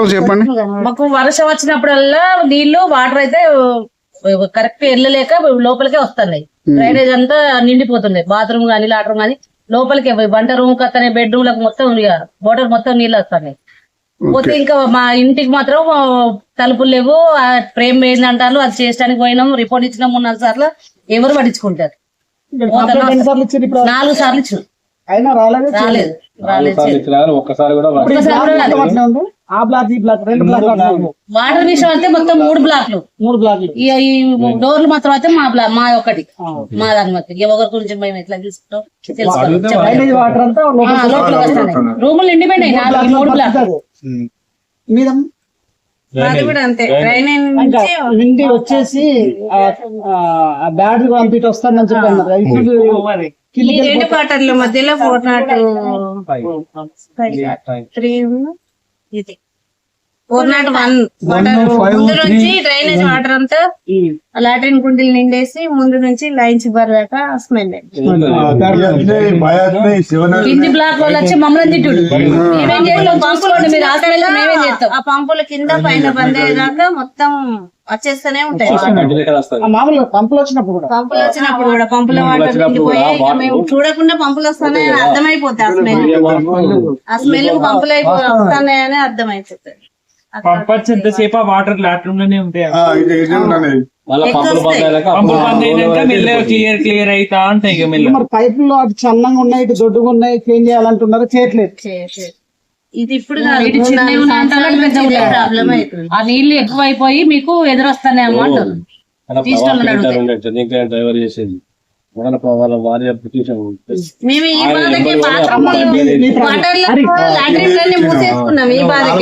చెప్పండి. మాకు వర్షం వచ్చినప్పుడల్లా నీళ్ళు వాటర్ అయితే కరెక్ట్ వెళ్ళలేక లోపలికే వస్తున్నాయి. డ్రైనేజ్ అంతా నిండిపోతున్నాయి బాత్రూమ్ గానీ లాట్రూమ్ గానీ లోపలికి వంట రూమ్కి వస్తున్నాయి బెడ్రూమ్లకు మొత్తం వాటర్ మొత్తం నీళ్ళు వస్తున్నాయి. పోతే ఇంకా మా ఇంటికి మాత్రం తలుపులు లేవు. ఆ ఫ్రేమ్ వేయింది అంటారు? అది చేయడానికి పోయినాం. రిపోర్ట్ ఇచ్చినాం మూడు నాలుగు సార్లు. ఎవరు పట్టించుకుంటారు? నాలుగు సార్లు ఇచ్చినాం అయినా రాలేదు రాలేదు. ఒక్కసారి కూడా బ్లాక్ ఆ బ్లాక్ ఈ బ్లాక్ రెండు బ్లాక్ వాటర్ విషయం అయితే మొత్తం మూడు బ్లాక్లు మూడు బ్లాక్లు ఈ డోర్లు మాత్రం అయితే మా బ్లా మా ఒకటి మా దాని మొత్తం ఎవరి గురించి మేము ఎట్లా తీసుకుంటాం తెలుసుకోవాలి. డ్రైనేజ్ వాటర్ అంతా లోపల లోపల వస్తున్నాయి రూములు నిండిపోయినాయి నాలుగు ఈ మూడు బ్లాక్ మీద? నిండి వచ్చేసి ఆ బ్యాటరీ కంప్లీట్ వస్తుందని చెప్పి అన్నారు ఇప్పుడు ఈ కిందికి రెండు క్వార్టర్ల మధ్యలో ఫోర్ నాట్ త్రీ ఇది. ఫోర్ నాట్ వన్ వాటర్ ముందు నుంచి డ్రైనేజ్ వాటర్ అంతా లాట్రిన్ కుండీలు నిండేసి ముందు నుంచి లైన్స్ బరదాక స్మెల్ కింది బ్లాక్ వాళ్ళు వచ్చి మమ్మల్ని తిట్టుడు. మేమేం చేస్తాం? చూసుకోండి మీరు హాస్పిటల్ మేమేం చేస్తాం. ఆ పంపుల కింద పైన బందేదాకా మొత్తం వచ్చేస్తూనే ఉంటాయి. ఆ మామూలుగా పంపులు వచ్చినప్పుడు కూడా. పంపులు వచ్చినప్పుడు కూడా పంపుల వాటర్ మేము చూడకుండా పంపులు వస్తున్నాయని అర్థమైపోతాయి ఆ స్మెల్. ఆ స్మెల్ పంపులు అయిపో- వస్తున్నాయని అర్థమైపోతుంది. పంపచ్చు ఎంతసేపు ఆ వాటర్ లాట్రూమ్లోనే ఉంటాయి మళ్ళీ పంపులు బంద్ అయ్యాక పంపులు బంద్ అయినాక మెల్లగా క్లియర్ క్లియర్ అయితా ఉంటాయి ఇక మరి పైపులు అటు చన్నంగా ఉన్నాయి ఇటు దొడ్డుగా ఉన్నాయి చేంజ్ చేయాలంటున్నారు చేయట్లేదు ఇది ఇప్పుడు ఆ నీళ్ళు ఎక్కువైపోయి మీకు ఎదురొస్తాయి అన్నమాట డ్రైవర్ చేసేది మన వాళ్ళ భార్య పిటిషన్ మేము ఈ బాధకి. వాటర్ లాట్రిన్ మూసేసుకున్నాం ఈ బాధకి